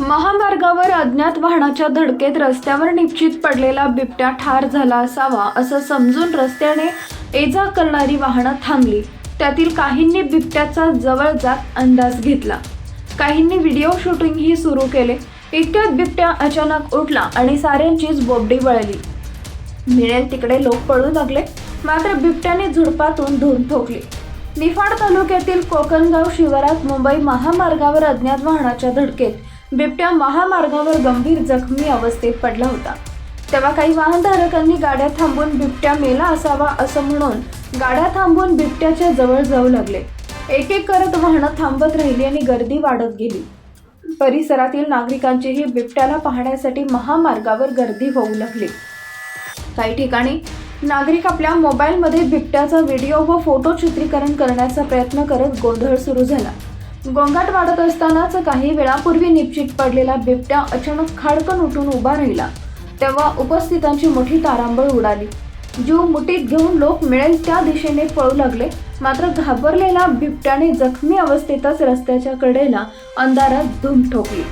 महामार्गावर अज्ञात वाहनाच्या धडकेत रस्त्यावर निश्चित पडलेला बिबट्या ठार झाला असावा असं समजून रस्त्याने एजा करणारी वाहनं थांबली. त्यातील काहींनी बिबट्याचा जवळ जात अंदाज घेतला. काहींनी व्हिडिओ शूटिंगही सुरू केले. इतक्यात बिबट्या अचानक उठला आणि साऱ्यांचीच बोबडी वळली. मिळेल तिकडे लोक पळू लागले. मात्र बिबट्याने झुडपातून धूर ठोकली. निफाड तालुक्यातील कोकणगाव शिवारात मुंबई महामार्गावर अज्ञात वाहनाच्या धडकेत बिबट्या महामार्गावर गंभीर जखमी अवस्थेत पडला होता. तेव्हा काही वाहनधारकांनी गाड्या थांबून बिबट्या मेला असावा असं म्हणून गाड्या थांबून बिबट्याच्या जवळ जाऊ लागले. एक एक करत वाहनं थांबत राहिली आणि गर्दी वाढत गेली. परिसरातील नागरिकांचीही बिबट्याला पाहण्यासाठी महामार्गावर गर्दी होऊ लागली. काही ठिकाणी नागरिक आपल्या मोबाईलमध्ये बिबट्याचा व्हिडिओ व फोटो चित्रीकरण करण्याचा प्रयत्न करत गोंधळ सुरू झाला. गोंगाट वाढत असतानाच काही वेळापूर्वी निश्चित पडलेला बिबट्या अचानक खाडकन उठून उभा राहिला. तेव्हा उपस्थितांची मोठी तारांबळ उडाली. जीव मुठीत घेऊन लोक मिळेल त्या दिशेने पळू लागले. मात्र घाबरलेल्या बिबट्याने जखमी अवस्थेतच रस्त्याच्या कडेला अंधारात धूम ठोकली.